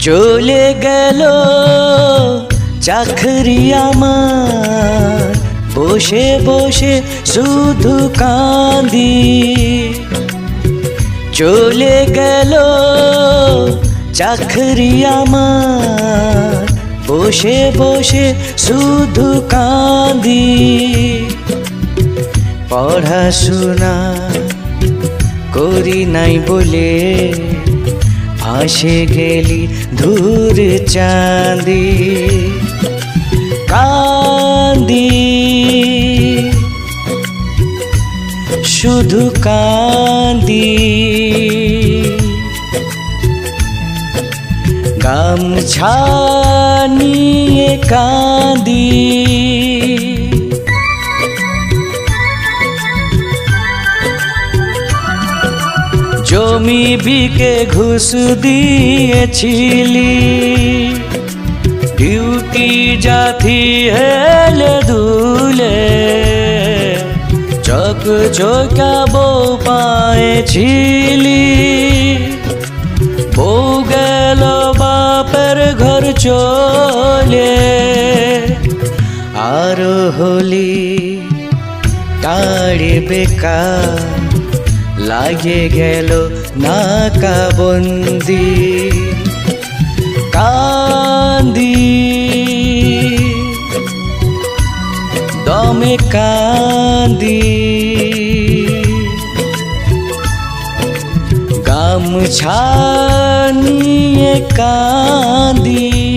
চলে গেল চাকরি আমার। বসে বসে শুধু কাঁদি। চলে গেল চাকরি আমার। বসে বসে শুধু কাঁদি। পড়াশোনা করি নাই বলে ভাসে গেলি ধূর চাঁদি। কান্দি শুধু কান্দি গামছা নিয়ে কান্দি জমি বিকে ঘুষ দিয়েছিলি। ডিউটি জাতি হেলে দুলে। চক চকাবো পায়েছিলি। বাপের ঘর চলে। আর হলি তাড়ে বেকার লাগে গেল নাকাবন্দি কান্দি। দমে কান্দি। গামছা নিয়ে কান্দি